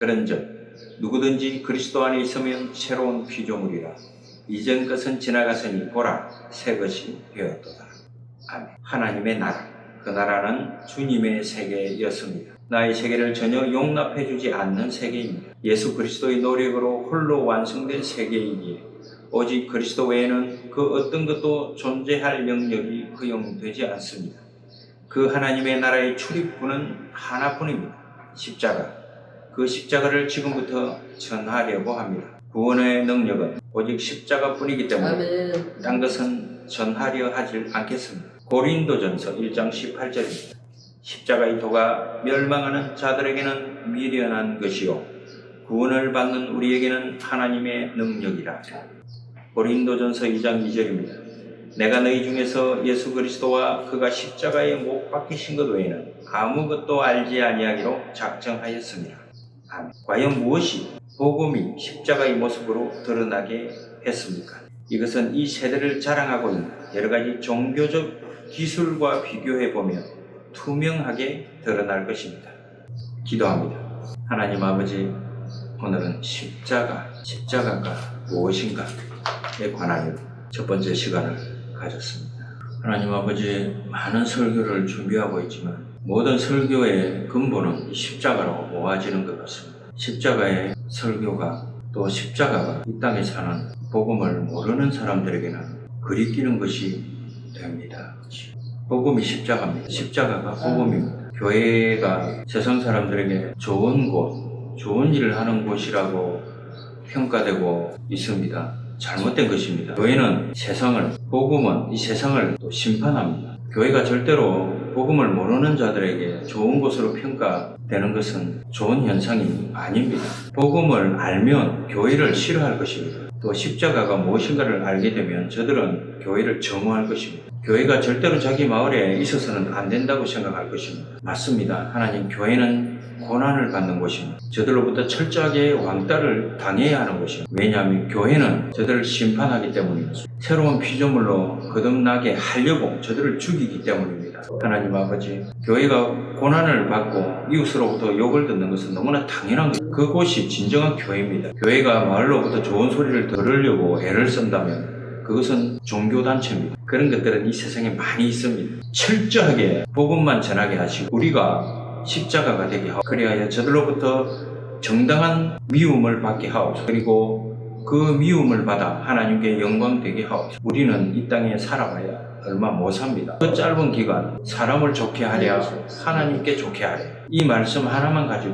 그런즉 누구든지 그리스도 안에 있으면 새로운 피조물이라 이전 것은 지나갔으니 보라 새 것이 되었도다. 아멘. 하나님의 나라 그 나라는 주님의 세계였습니다. 나의 세계를 전혀 용납해 주지 않는 세계입니다. 예수 그리스도의 노력으로 홀로 완성된 세계이기에 오직 그리스도 외에는 그 어떤 것도 존재할 영역이 허용되지 않습니다. 그 하나님의 나라의 출입구는 하나뿐입니다. 십자가. 그 십자가를 지금부터 전하려고 합니다. 구원의 능력은 오직 십자가뿐이기 때문에. 딴 것은 전하려 하질 않겠습니다. 고린도전서 1장 18절입니다. 십자가의 도가 멸망하는 자들에게는 미련한 것이요 구원을 받는 우리에게는 하나님의 능력이라. 고린도전서 2장 2절입니다. 내가 너희 중에서 예수 그리스도와 그가 십자가에 못 박히신 것 외에는 아무것도 알지 아니하기로 작정하였습니다. 아멘. 과연 무엇이 복음이 십자가의 모습으로 드러나게 했습니까? 이것은 이 세대를 자랑하고 있는 여러 가지 종교적 기술과 비교해 보면 투명하게 드러날 것입니다. 기도합니다. 하나님 아버지, 오늘은 십자가, 십자가가 무엇인가에 관하여 첫 번째 시간을 가졌습니다. 하나님 아버지, 많은 설교를 준비하고 있지만 모든 설교의 근본은 이 십자가로 모아지는 것 같습니다. 십자가의 설교가 또 십자가가 이 땅에 사는 복음을 모르는 사람들에게는 그리끼는 것이 됩니다. 복음이 십자가입니다. 십자가가 복음입니다. 교회가 세상 사람들에게 좋은 곳, 좋은 일을 하는 곳이라고 평가되고 있습니다. 잘못된 것입니다. 교회는 세상을, 복음은 이 세상을 또 심판합니다. 교회가 절대로 복음을 모르는 자들에게 좋은 곳으로 평가되는 것은 좋은 현상이 아닙니다. 복음을 알면 교회를 싫어할 것입니다. 또 십자가가 무엇인가를 알게 되면 저들은 교회를 정오할 것입니다. 교회가 절대로 자기 마을에 있어서는 안 된다고 생각할 것입니다. 맞습니다. 하나님 교회는 고난을 받는 곳입니다. 저들로부터 철저하게 왕따를 당해야 하는 곳입니다. 왜냐하면 교회는 저들을 심판하기 때문입니다. 새로운 피조물로 거듭나게 하려고 저들을 죽이기 때문입니다. 하나님 아버지, 교회가 고난을 받고 이웃으로부터 욕을 듣는 것은 너무나 당연한 것입니다. 그곳이 진정한 교회입니다. 교회가 마을로부터 좋은 소리를 들으려고 애를 쓴다면 그것은 종교단체입니다. 그런 것들은 이 세상에 많이 있습니다. 철저하게 복음만 전하게 하시고 우리가 십자가가 되게 하고 그리하여 저들로부터 정당한 미움을 받게 하옵소서. 그리고 그 미움을 받아 하나님께 영광 되게 하옵소서. 우리는 이 땅에 살아봐야 얼마 못 삽니다. 그 짧은 기간 사람을 좋게 하랴 하나님께 좋게 하랴 이 말씀 하나만 가지고